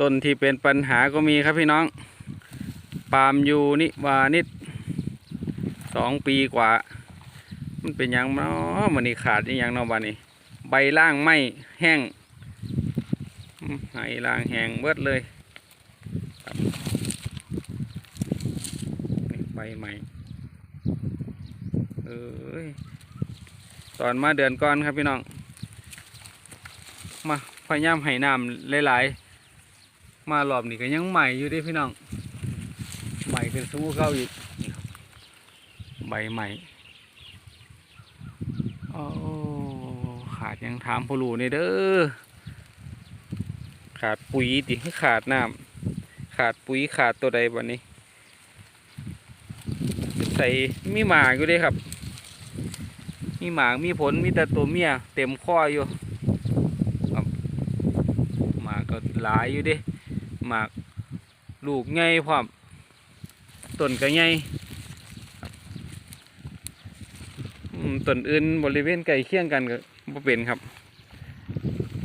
ต้นที่เป็นปัญหาก็มีครับพี่น้อง ปาล์มยูนิวานิดสองปีกว่า มันเป็นยังเนาะมันนี่ขาดอหยังเนาะบานี้ใบล่างไม่แห้งอืมใบล่างแห้งเบิดเลยนี่ใบใหม่เอ้ยตอนมาเดือนก่อนครับพี่น้อง มาพยายามให้น้ำหลายๆ มารอบนี้ก็ยังใหม่อยู่ดิพี่น้อง ใหม่เป็นสู้เก่าอีกใบใหม่โอ้ขาดยังถามผู้รู้นี่เด้อ ขาดปุ๋ยติขาดน้ำขาดปุ๋ยขาดตัวใดบันนี้ ใส่มีหมากอยู่เด้ครับ มีหมากมีผลมีแต่ตัวเมีย เต็มข้ออยู่หมากก็หลายอยู่ดิ หมากลูกใหญ่พร้อมต้นก็ใหญ่ครับอืมต้นอื่นบริเวณใกล้เคียงกันก็บ่เป็นครับ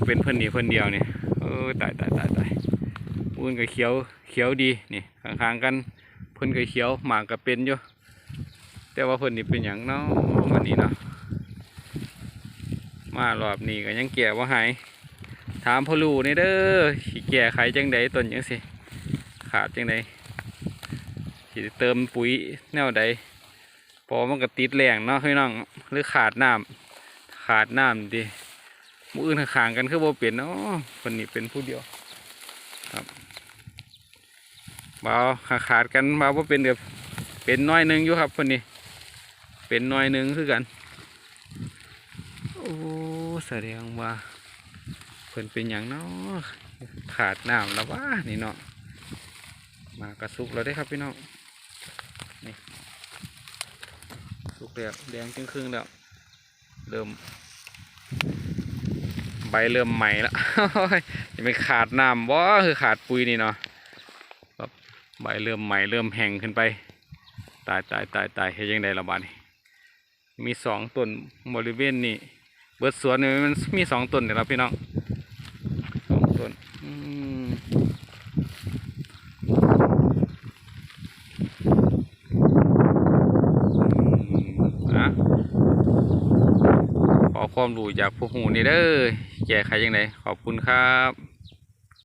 เป็นเพิ่นนี่เพิ่นเดียวนี่เออตายตายตายตายอื่นก็เขียวเขียวดีนี่ข้างๆกันเพิ่นก็เขียวหมากก็เป็นอยู่แต่ว่าเพิ่นนี่เป็นหยังเนาะวันนี้เนาะมารอบนี้ก็ยังแก่ว่าหาย ถามพ่อลูนี่เด้อสิแก่ไขจังใดต้นจังสิขาดจังใดสิเติมปุ๋ยแนวใดพอมันก็ติดแรงเนาะพี่น้องหรือขาดน้ำขาดน้ำดิมืออื่นข้างกันคือบ่เป็นเนาะคนนี้เป็นผู้เดียวครับเบาขาขาดกันเบาบ่าเป็นเดือบเป็นน้อยหนึงอยู่ครับคนนี้ เป็นน้อยหนึงคือกัน โอ้แสดงว่า พิ่นเป็นอย่างเนาะขาดน้ำแล้วว่านี่เนาะมากระสุกแล้วได้ครับพี่น้องนี่สุกแล้วแดงครึ่งๆแล้วเริ่ม ใบเริ่มใหม่แล้วจะไม่ขาดน้ำบ่คือขาดปุ๋ยนี่เนาะแบบใบเริ่มใหม่เริ่มแห้งขึ้นไป ตายตายตายตายเฮ็ดยังไงละบาดนี้มีสองต้นบริเวณนี้เบิดสวนนี่มันมีสองต้นเดี๋ยวเราพี่น้อง สองต้นอืมอะขอ ความรู้จากผู้หูนี่เด้อแก้ไขยังไงขอบคุณครับ